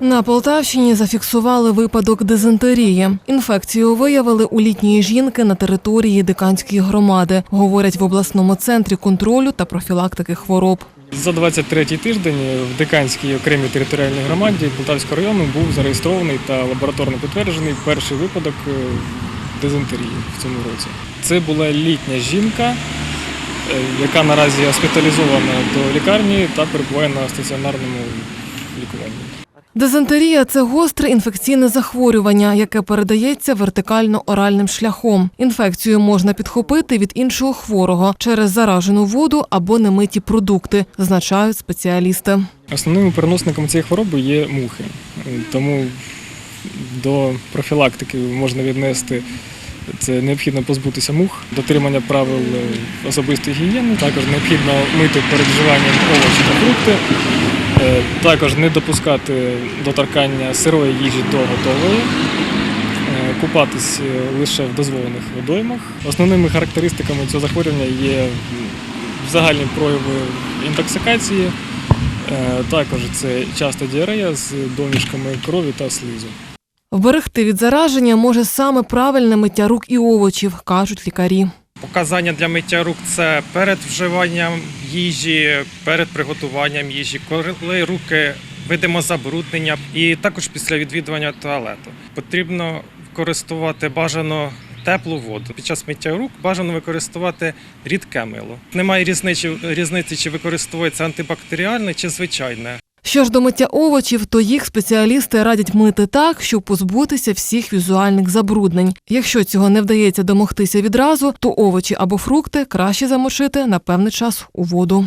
На Полтавщині зафіксували випадок дизентерії. Інфекцію виявили у літньої жінки на території Диканської громади, говорять в обласному центрі контролю та профілактики хвороб. За 23-й тиждень в Диканській окремій територіальній громаді Полтавського району був зареєстрований та лабораторно підтверджений перший випадок е, дизентерії в цьому році. Це була літня жінка, е, яка наразі госпіталізована до лікарні та перебуває на стаціонарному лікуванні. Дизентерія це гостре інфекційне захворювання, яке передається вертикально-оральним шляхом. Інфекцію можна підхопити від іншого хворого через заражену воду або немиті продукти, зазначають спеціалісти. Основними переносниками цієї хвороби є мухи, тому до профілактики можна віднести це необхідно позбутися мух, дотримання правил особистої гігієни, також необхідно мити перед вживанням овочі та фрукти, також не допускати доторкання сирої їжі до готової, Е, купатись е, лише в дозволених водоймах. Основними характеристиками цього захворювання є загальні прояви інтоксикації, Е, Також це часта діарея з домішками крові та слизу. Вберегти від зараження може саме правильне миття рук і овочів, кажуть лікарі. Показання для миття рук це перед вживанням їжі, перед приготуванням їжі, коли руки видимо забруднення, і також після відвідування туалету. Потрібно використовувати бажано теплу воду. Під час миття рук бажано використовувати рідке мило. Немає різниці, різниці, чи використовується антибактеріальне чи звичайне. Що ж до миття овочів, то їх спеціалісти радять мити так, щоб позбутися всіх візуальних забруднень. Якщо цього не вдається домогтися відразу, то овочі або фрукти краще замочити на певний час у воду.